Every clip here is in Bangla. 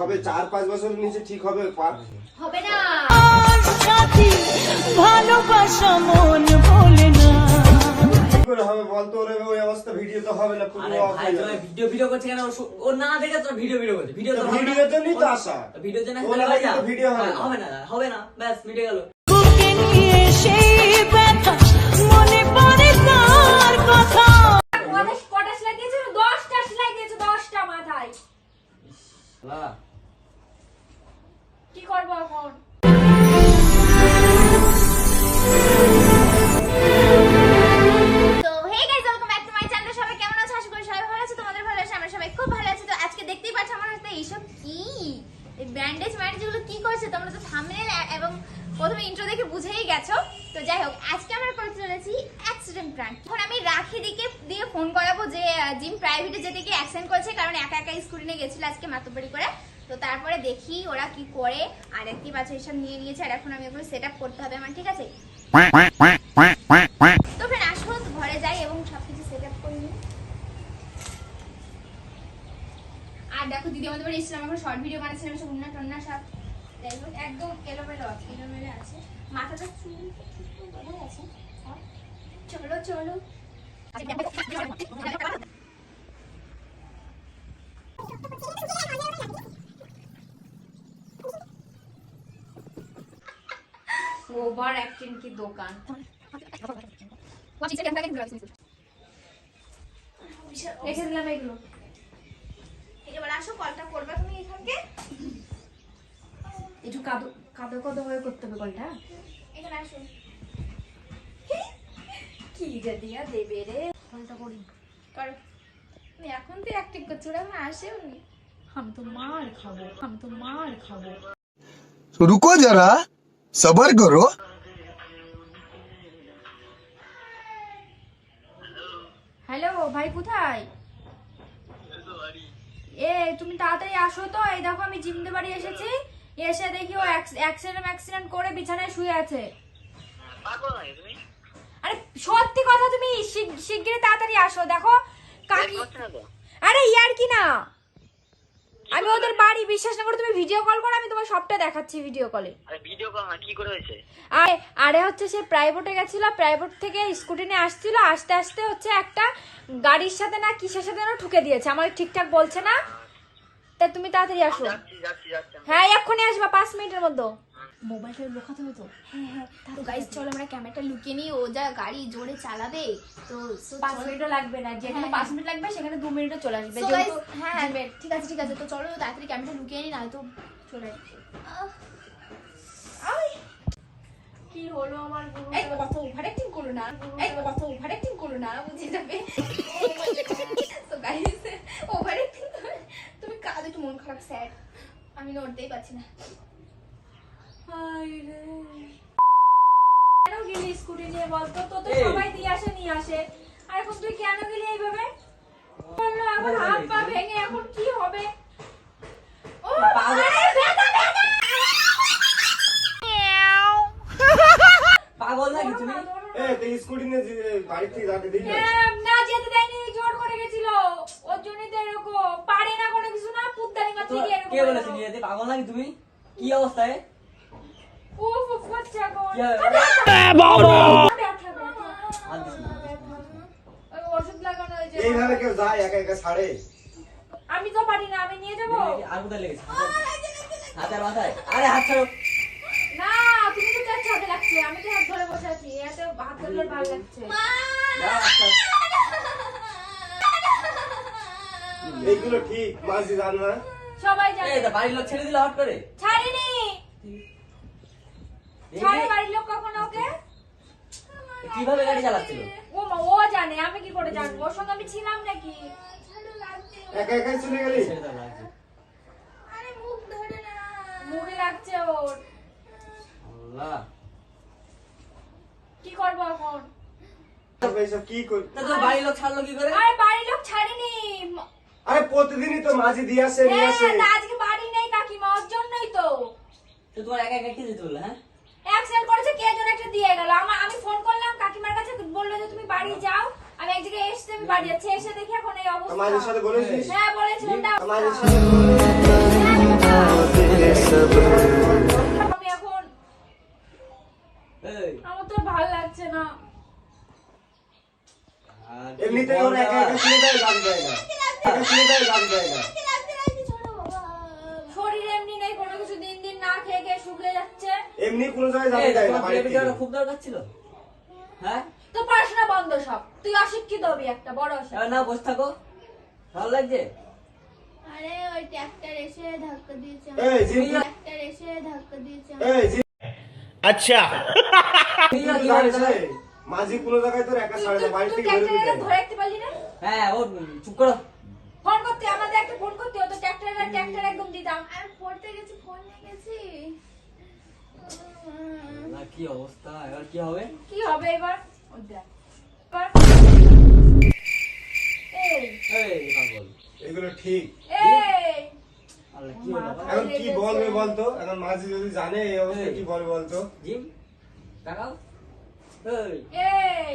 হবে চার পাঁচ বছরের নিচে ঠিক হবে হবে না। সাথী ভালোবাসা মন বলে না। করে হবে বলতো ওর ওই অবস্থা ভিডিও তো হবে না পুরো। ভিডিও ভিডিও করছে কেন? ও না দেখে তোরা ভিডিও ভিডিও করছে। ভিডিও তো না। যা। ভিডিও হবে না। হবে না হবে না। ব্যাস মিটে গেল। বুকে নিয়ে সেই ব্যথা মনে পড়ে তার কথা কটা কটা সেলাই দিয়েছ দশটা সেলাই দিয়েছ দশটা মাথায় বাহ, কি করব এখন? এইসব কি? ব্যান্ডেজ ম্যান্ডেজগুলো কি করেছে? তোমরা তো থাম্বনেল এবং প্রথমে ইন্ট্রো দেখে বুঝেই গেছো। তো, যাই হোক, আজকে আমরা করতে চলেছি অ্যাক্সিডেন্ট প্র্যাঙ্ক এখন আমি রাখি দিকে দিয়ে ফোন করাবো যে জিম প্রাইভেটে যেতে গিয়ে অ্যাক্সিডেন্ট করেছে, কারণ একা একা নিয়ে গেছিল আজকে মাতব্বরি করে। তো তারপরে দেখি ওরা কি করে, আর একটি বাচ্চা এইসব নিয়ে নিয়েছে, আর এখন আমি ওগুলো সেট আপ করতে হবে আমার, ঠিক আছে? তো ফ্রেন্ড আসো ঘরে যাই এবং সবকিছু সেট আপ করে আর দেখো, দিদি আমাদের বাড়ি এসেছিলাম এখন শর্ট ভিডিও বানাচ্ছিলাম, সব উন্না টন্না সব। একদম এলোমেলো আছে এলোমেলো আছে। মাথাটা চুল আছে সব। চলো চলো। ওভার অ্যাক্টিং কি দোকান রেখে দিলাম এগুলো এবার আসো কলটা করবা তুমি এখানকে একটু কাদো কাদো কাদো হয়ে করতে হবে কলটা এখানে আসো কি যে দিয়া দেবে রে কলটা করি করো তুমি এখন তো অ্যাক্টিং করছো ওরা এখন আসেও নি আমি তো মার খাবো আমি তো মার খাবো तो रुको সবার করো হ্যালো ভাই কোথায়? এ তুমি তাড়াতাড়ি আসো তো। এই দেখো আমি জিমতে বাড়ি এসেছি। এসে দেখি ও অ্যাক্সিডেন্ট অ্যাক্সিডেন্ট করে বিছানায় শুয়ে আছে। আরে সত্যি কথা তুমি শিগগিরই তাড়াতাড়ি আসো। দেখো কাকি আরে ইয়ার কি না? আমি ওদের বাড়ি বিশ্বাস না করে তুমি ভিডিও কল করো আমি তোমার সবটা দেখাচ্ছি ভিডিও কলে আরে ভিডিও কল না কি করে হয়েছে? আরে আরে হচ্ছে সে প্রাইভেটে গেছিল প্রাইভেট থেকে স্কুটি নিয়ে আসছিল আস্তে আস্তে হচ্ছে একটা গাড়ির সাথে না কিসের সাথে না ঠুকে দিয়েছে আমার ঠিকঠাক বলছে না। তা তুমি তাড়াতাড়ি আসো। হ্যাঁ এক্ষুনি আসবা পাঁচ মিনিটের মধ্যে। মোবাইলটা লুকাতে হবে তো? হ্যাঁ হ্যাঁ। তো গাইস চলো আমরা ক্যামেরাটা লুকিয়ে নিই ও যা গাড়ি জোরে চালাবে তো পাঁচ মিনিটও লাগবে না যেখানে হ্যাঁ, পাঁচ হ্যাঁ। মিনিট লাগবে সেখানে দু মিনিটে চলে আসবে হ্যাঁ। ঠিক আছে ঠিক আছে তো চলো তাড়াতাড়ি ক্যামেরাটা লুকিয়ে নিই না তো চলে আসবে। কি হলো আমার এই কত ওভার অ্যাক্টিং করো না। এই কত ওভার করো না বুঝে যাবে? তো গাইস ওভার তুমি কাজ একটু মন খারাপ স্যাড আমি নড়তেই পারছি না কেন গেলি স্কুটি নিয়ে বলতো তো তো। সবাই দিয়ে আসে নিয়ে আসে। আর এখন তুই কেন গেলি এইভাবে? বলল এখন হাত পা ভেঙে এখন কি হবে? ও পাগল। আরে ব্যথা ব্যথা পাগল নাকি তুমি? এ তুই স্কুটি নিয়ে বাড়ি থেকে যাতে দিই না। যেতে দেয়নি জোর করে গেছিল। ওর জন্যই তো এরকম। পারে না কোনো কিছু না পুত্তানি মাত্র তো এরকম কে বলেছে নিয়ে পাগল নাকি তুমি? কি অবস্থায়? এইভাবে কেউ যায় একা একা ছাড়ে? আমি তো পারি না আমি নিয়ে যাব দেখি, আর কোথায় লেগেছে হাতে- হাতে আর মাথায় আরে হাত ছাড়ো না তুমি তো চাচ্ছ হাতে লাগছে আমি তো হাত ধরে বসে আছি এতে হাত ধরলে ভালো লাগছে দাও, আস্তে আস্তে। এইগুলো ঠিক মাঝি জান না। সবাই জানে বাড়ির লোক ছেড়ে দিলে হট করে। ছাড়িনি। ছাড়ে বাড়ির লোক কখনো ওকে? কীভাবে গাড়ি চালাচ্ছিল? ও মা ও জানে আমি কি করে জানব? ওর সঙ্গে আমি ছিলাম নাকি? একা একাই চলে গেলি? ছেড়ে দাও লাগছে। আরে মুখ ধরে না। মুখে লাগছে ওর। আল্লাহ। কি করব এখন? কি কর তোর বাড়ির লোক ছাড়লো কি করে? আরে বাড়ির লোক ছাড়িনি। আরে প্রতিদিনই তো মাঝি দিয়ে আসে নিয়ে আসে। হ্যাঁ আজকে বাড়ি নেই কাকিমা ওর জন্যই তো। তো তোমার একা একা কে বলল হ্যাঁ? সেল করেছে কে জন একটা দিয়ে গেল। আমার আমি ফোন করলাম কাকিমার কাছে বলল যে তুমি বাড়ি হ্যাঁ। যাও। আমি এক জায়গায় এসে আমি বাড়ি যাচ্ছি এসে দেখি এখন এই অবস্থা। আমার সাথে বলেছিস? হ্যাঁ বলেছি ওটা আমি এখন আমার তো ভালো লাগছে না। একা একা না। একা না। ভুলে যাচ্ছে আচ্ছা। মাঝি কোন জায়গায় তোর একা ছাড়ে না ফোন করতে আমাদের একটা ফোন করতে হতো ট্রাক্টর আর ট্রাক্টর একদম দিতাম। আর পড়তে গেছি ফোন নিয়ে গেছি। না কি অবস্থা? এবার কি হবে? কি হবে এবার? এগুলো ঠিক। এখন কি বলবে বলতো? এখন মাঝি যদি জানে এই অবস্থায় কি বলবে বলতো? জিম তাকাও এই। এই।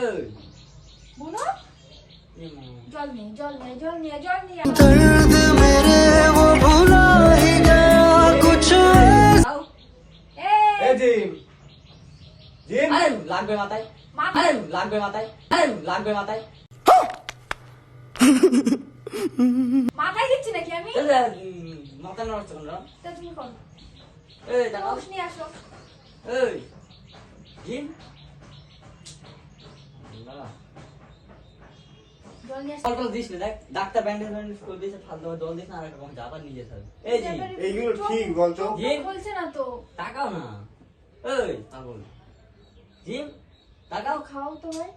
এই। বুনো? জল নিয়ে জল নিয়ে জল নিয়ে জল নিয়ে। দর্দ মেরে ও ভুলা। লাগবে মাথায়। আরে লাগবে মাথায়। আরে লাগবে মাথায়। মাথায় দিচ্ছি নাকি আমি? মাথা নড়ছে কেন? তুমি কর। এই তাকাও নিয়ে আসো। এই জিম জল দিস না ডাক্তার ব্যান্ডেজ ব্যান্ডেজ করে দিয়েছে ফালতু জল দিস না আর একটা যা নিয়ে যেতে হবে। এই জিম এইগুলো ঠিক বলতো বলছে না তো। তাকাও না। এই পাগল জিম তাকাও খাও তো ভাই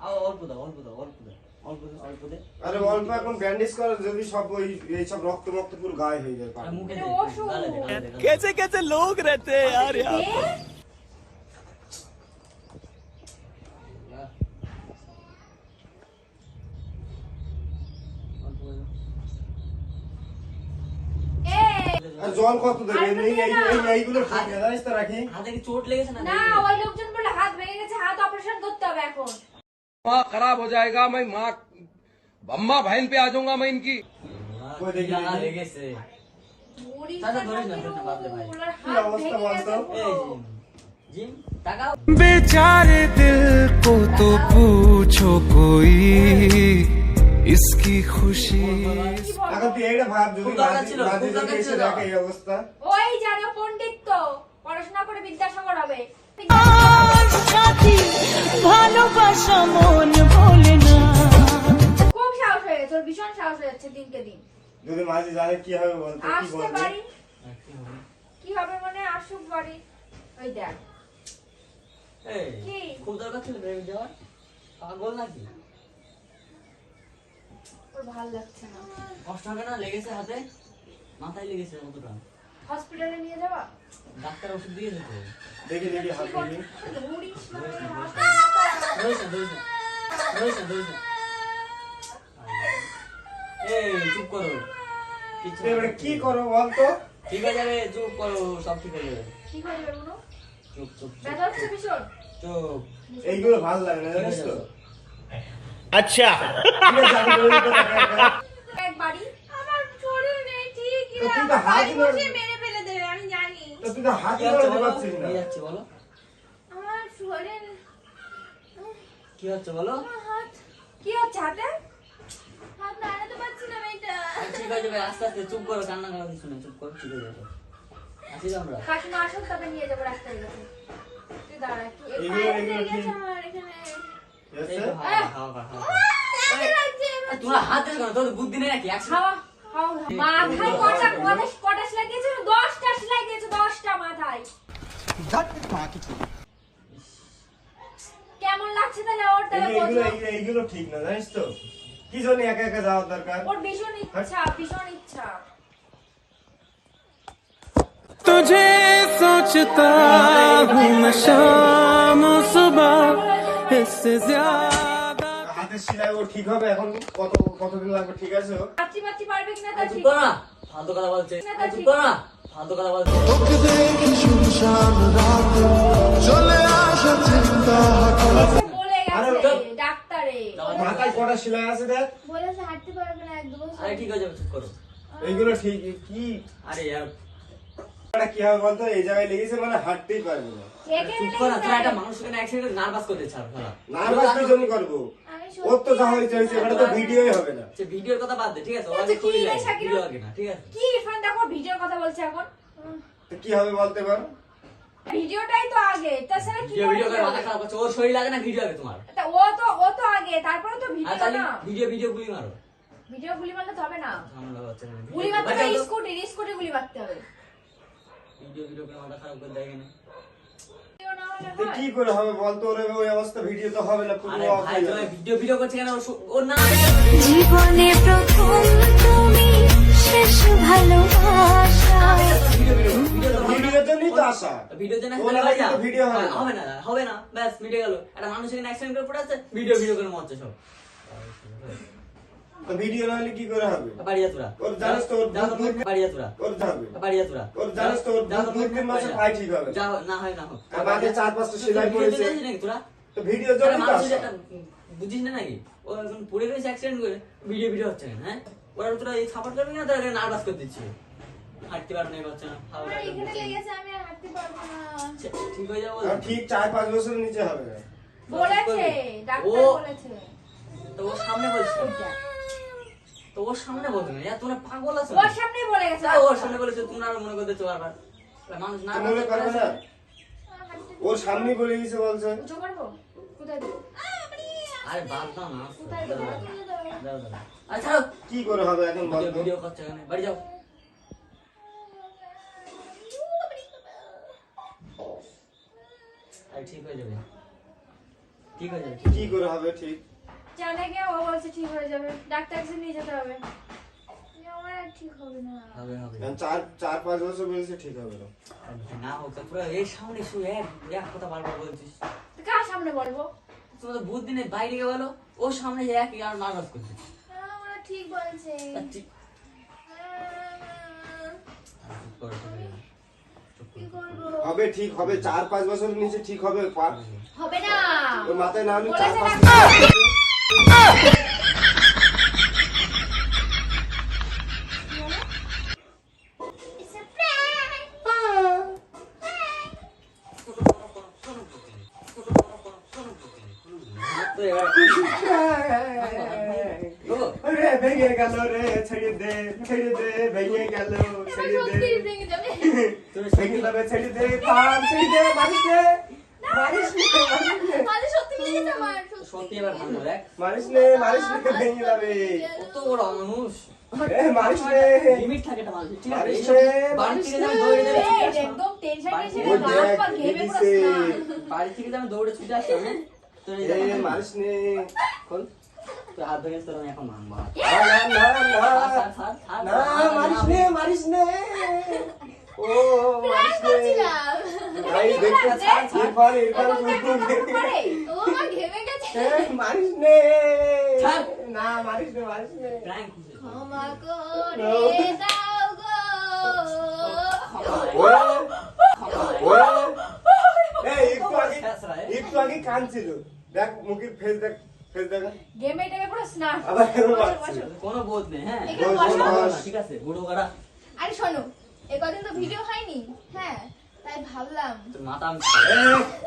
আও অল্প দাও অল্প দাও অল্প দাও অল্প দাও অল্প দে আরে অল্প এখন ব্যান্ডেজ কর যদি সব ওই এই সব রক্ত রক্ত পুরো গায়ে হয়ে যায় আর পাগল। মুখে এটা দে ওষুধ। গালে দে গালে দে, গালে দে। कैसे कैसे लोग रहते हैं यार यहाँ জল কত দেবে এমনি এই এই এইগুলো ঠিক না জানিস তো রাখি হাতে কি চোট লেগেছে না না ওই লোকজন বলে হাত ভেঙে গেছে হাত অপারেশন করতে হবে এখন माँ खराब हो जाएगा मैं माँ अम्मा बहन पे आ जाऊंगा मैं इनकी ওই দেখি, লাগা দেখি। লেগেছে মুড়ি দাদা, ধরিস না, ধরিস না, বাদ দে ভাই। ওনার কি হাত অবস্থা ভেঙে গেছে বলতো? এই পুরো। জিম জিম তাকাও बेचारे दिल को तो पूछो कोई इसकी खुशी কি বলবো? এখন তুই এইটা ভাব যদি মাঝি যদি এসে দেখে এই অবস্থা। ওই জানো পণ্ডিত তো পড়াশোনা করে বিদ্যাসাগর হবে। সাথী ভালোবাসা মন বলে না। খুব সাহস হয়ে ওর ভীষণ সাহস হয়ে যাচ্ছে দিনকে দিন। যদি মাঝি জানে কি হবে বলতো? কি বলবে? কি হবে? মানে আসুক বাড়ি। ওই দেখ। এই খুব দরকার ছিল ব্রেক যাওয়ার পাগল নাকি? ওর ভালো লাগছে না। কষ্ট হবে না? লেগেছে হাতে? মাথায় লেগেছে কতটা হসপিটালে নিয়ে যাবা? ডাক্তার ওষুধ দিয়েছে তো দেখি দেখি হাত দেখি ধরিস না, ধরিস ধরিস ধরিস ধরিস এই চুপ করো তুই এবারে কি করব বলতো ঠিক হয়ে যাবে চুপ করো সব ঠিক হয়ে যাবে। ঠিক হয়ে যাবে চুপ চুপ চুপ। ব্যথা হচ্ছে ভীষণ? চুপ। এইগুলো ভালো লাগে না জানিস তো? আচ্ছা। ঠিক আছে আস্তে আস্তে চুপ করো কান্না করা কিছু না চুপ করো আমরা। কাকিমা তবে নিয়ে যাব রাস্তায় তুই দাঁড়া এই আছে? তো হাওয়া হাওয়া হাওয়া লাগে লাগছে আর তোমরা হাত দিলে কেন তোর বুদ্ধি নেই নাকি একশো খাওয়া খাওয়া মাথায় কটা কটা কটা সেলাই দিয়েছে দশটা সেলাই দিয়েছে দশটা মাথায় কেমন লাগছে তাহলে ওর তাহলে এইগুলো বোঝো। এইগুলো এইগুলো ঠিক না জানিস তো কি জন্য একা একা যাওয়ার দরকার ওর ভীষণ ইচ্ছা ভীষণ ইচ্ছা तुझे सोचता हूँ मैं शाम और सुबह হাতের সেলাই ও ঠিক হবে এখন কত কতদিন লাগবে? ঠিক আছে কাচি পারবে কিনা কথা বলছে। কটা আছে দেখ। আরে ঠিক আছে এইগুলো ঠিক কি? আরে কি হবে বলতো? এই জায়গায় লেগেছে মানে হাঁটতেই পারবে না। চুপ কর তোরা একটা মানুষকে না accident নার্ভাস করে ছাড় শালা। নার্ভাস কি জন্য করব? আমি তো যা হয়েছে হয়েছে এখানে তো ভিডিওই হবে না। সে ভিডিওর কথা বাদ দে ঠিক আছে ওরা ছবি কি রে, লাগে ভিডিও আগে না ঠিক আছে। কি ইরফান দেখো ভিডিওর কথা বলছে এখন? কি হবে বলতে পারো? ভিডিওটাই তো আগে তাছাড়া কি ভিডিও ভিডিও করে মাথা খারাপ করছে ওর শরীর লাগে না ভিডিও আগে তোমার। ও তো ও তো আগে তারপরে তো ভিডিও না। ভিডিও ভিডিও গুলি মারো। ভিডিও গুলি মারলে তো হবে না। গুলি মারতে বাজাও হবে তো। স্কুটি স্কুটি গুলি মারতে হবে। ভিডিও ভিডিও করে মাথা খারাপ করে দেয় না হলে তো? কি করে হবে বলতো? ওর ওই অবস্থা ভিডিও তো হবে না পুরো আরে off ভাই তুমি যাবে। ভিডিও ভিডিও করছে কেন? ওর না জীবনে প্রথম তুমি শেষ ভালোবাসা। ভিডিও তো হবে না। ভিডিওর জন্যই তো আসা ভিডিও জন্য ওর আগে কিন্তু ভিডিও হবে না। হবে না ব্যাস মিটে গেল। একটা মানুষ এখানে অ্যাক্সিডেন্ট করে পড়ে আছে ভিডিও ভিডিও করে মরছে সব। তো ভিডিও না হলে কি করে হবে? বাড়িয়া তোরা ওর জানিস তো ওর দুধ- বাড়িয়া তোরা ওর যাবে বাড়িয়া তোরা ওর জানিস তো ওর যাও তিন মাসে পায়ে ঠিক হবে। যাও না হয় না হোক। আর চার পাঁচটা সেলাই পড়েছে। তোরা? তো ভিডিওর একটা জন্যই তো মানুষ আসা একটা বুঝিস না নাকি? ও এখন পড়ে রয়েছে অ্যাক্সিডেন্ট করে। ভিডিও ভিডিও হচ্ছে না হ্যাঁ? ওরা তোরা এই সাপোর্ট করবি না তোরা নার্ভাস করে দিচ্ছি। হাঁটতে পারবে না আচ্ছা, ঠিক হয়ে যাব ঠিক চার পাঁচ বছরের নিচে হবে। বলেছে ডাক্তার বলেছে। তো ওর সামনে বলছে। তো ওর সামনে বলতে না তোমরা পাগল আছো ওর সামনে বলে গেছে। ওর সামনে বলেছে তোমরা আর মনে করতেছো বারবার মানুষ না মনে না? ওর সামনে বলে গেছে বলছে। কোথায় আরে বাদ দাও না কোথায় ছাড়ো। কি করে হবে এখন ভিডিও বলতো ভিডিও করছ এখানে। বাড়ি যাও। ঠিক হয়ে যাবে ঠিক হয়ে যাবে। কি করে হবে ঠিক? জানে কে ও বলছে ঠিক হয়ে যাবে। ডাক্তার কাছে নিয়ে যেতে হবে। ঠিক হবে না। হবে হবে। এখন চার চার পাঁচ বছর বলছে ঠিক হবে না। না হোক পুরো এর সামনে শুয়ে এক এক কথা বারবার বলছিস। কার সামনে বলব? তুমি তো বুদ্ধি নেই বাইরে গিয়ে বলো সামনে যে এক আর নার্ভাস করছে। আমার ঠিক বলছে। তা ঠিক- চুপ করো, চুপ করো। চুপ কি করো। করব? হবে ঠিক হবে। চার পাঁচ বছরের নিচে ঠিক হবে হবে না। ওর মাথায় না হলে চার পাঁচ রে ভেঙে গেল রে ছেড়ে দে ছেড়ে দে ভেঙে গেল ছেড়ে দে তুমি ভেঙে যাবে ছেড়ে দে থাম ছেড়ে দে নে মারিস নে মারিস সত্যি ভেঙে যাবে আমার সত্যি। সত্যি এবার ভাঙবো দেখ। মারিস নে মারিস নে ভেঙে যাবে। কত বড় মানুষ। এ মারিস নে। লিমিট থাকে মানুষের ঠিক আছে? মারিস এইসব নে, বাড়ি থেকে নে। দৌড়ে দৌড়ে এই, ছুটে আসতাম। একদম টেনশন বাড়ি- হাত পা ঘেমে পুরো বাড়ি থেকে যে দৌড়ে ছুটে আসতাম এই মারিস নে। খোল। তুই হাত ভেঙে তোর আমি এখন ভাঙবো না না না না। ছাড়, ছাড়, ছাড়, না ছাড়, মারিস নে মারিস নে। ও মারিস নে। ভাই দেখতে এরপর এরপর ও বলছে এখন এরকম করে? ও আমার ঘেমে গেছে। মারিস নে। না মারিস নে মারিস নে। ক্ষমা করে দাও গো। ও ও। এই একটু আগে। একটু আগে দেখ মুখের ফেস দেখ টেমে পুরো স্নান। কেন বোধ নেই হ্যাঁ। ঠিক আছে করা আরে শোনো এ কদিন তো ভিডিও হয়নি? হ্যাঁ। তাই ভাবলাম। তোর মাথা আমি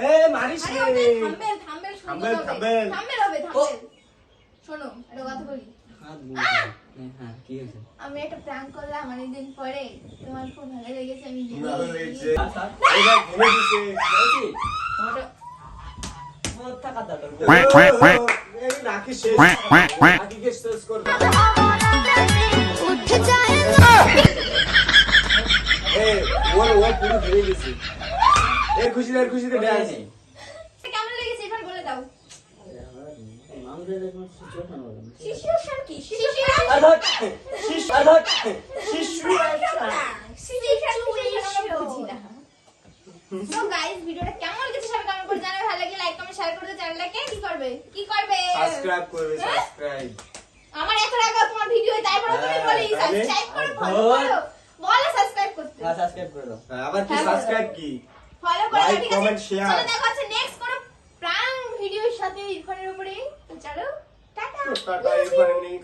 এ, এ মারিস ওদের থাম্বেল থাম্বেল থাম্বেল, হবে থাম্বেল। থাম্বেল হবে থাম্বেল। শোনো একটা কথা বলি। হ্যাঁ আমি একটা প্র্যাঙ্ক করলাম অনেকদিন পরে। তোমার খুব ভালো লেগেছে আমি ভালো লেগেছে। আর স্যার এই দেখ ঘুরে দিছে বলছি তোমারটা তোমার টাকা দাও। ও, এই নাকি শেষ নাকিকে শেষ করে দাও। এ, ওর পুরো ঘুরে গেছে এর খুশিতে এর খুশিতে ড্যান্স কেমন লেগেছে এবার বলে দাও ভিডিওটা কেমন লেগেছে সবাই কমেন্ট করে জানাবে। ভালো লাগলে লাইক কমেন্ট শেয়ার করে চ্যানেলটাকে কি করবে? কি করবে? সাবস্ক্রাইব করবে সাবস্ক্রাইব আমার এত টাকা তোমার ভিডিও তারপর তুমি হ্যাঁ, বলি তাহলে? সাবস্ক্রাইব করো ফলো করো। বলো সাবস্ক্রাইব করতে। হ্যাঁ সাবস্ক্রাইব করে দাও। আবার কি হ্যাঁ, সাবস্ক্রাইব কি? ফলো করে Like, ঠিক আছে? চলো দেখা হচ্ছে নেক্সট কোন প্রাং ভিডিওর সাথে ইরফানের উপরে। চলো টাটা। টাটা এরপরে নিয়ে